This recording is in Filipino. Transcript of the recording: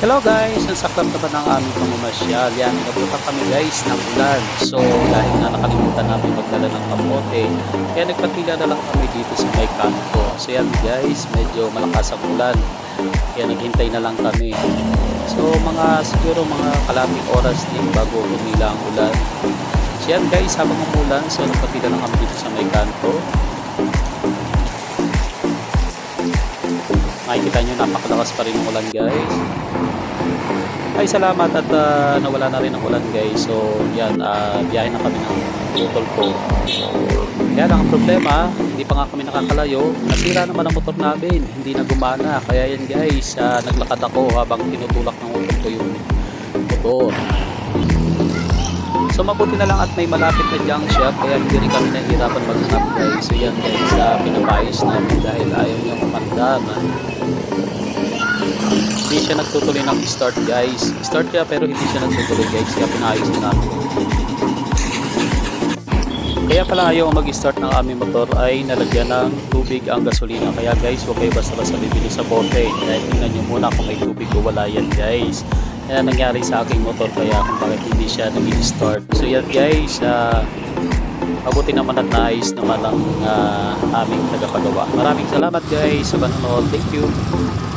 Hello guys, nasaklap na ba ng aming pamamasyal? Yan, nabutan kami guys ng ulan. So dahil na nakalimutan namin magdala ng kapote, kaya nagpatila na lang kami dito sa may kanto. So yan guys, medyo malakas ang ulan. Kaya naghintay na lang kami. So mga siguro mga kalating oras din bago lumila ang ulan. So yan guys, habang umulan, so nagpatila lang kami dito sa may kanto. Makikita nyo, napakalakas pa rin ang ulan guys. Ay, salamat at ah, nawala na rin ang ulan guys. So, yan, uh, biyahe na kami ng tutol ko. Kaya ang problema, hindi pa nga kami nakakalayo. Nasira naman ang motor namin, hindi na gumana. Kaya yan guys, ah, naglakad ako habang tinutulak ng motor ko yung motor. So mabuti na lang at may malapit na junk shop kaya hindi rin kami nahihirapan maghanap. So yan guys, sa pinapayos namin dahil ayaw niya umandam. Hindi siya nagtutuloy ng start guys. Start siya pero hindi siya nagtutuloy guys kaya pinayos na namin. Kaya pala ayaw mag-start ng aming motor ay nalagyan ng tubig ang gasolina. Kaya guys, huwag kayo basta-basta bibili sa bote. Dahil tingnan nyo muna kung may tubig o wala yan guys. Yan ang nangyari sa aking motor kaya kung bakit hindi siya nag-start. So yan guys, ah, mabuti naman at naayos naman ang ah, aming tagapagawa. Maraming salamat guys sa panonood. Thank you.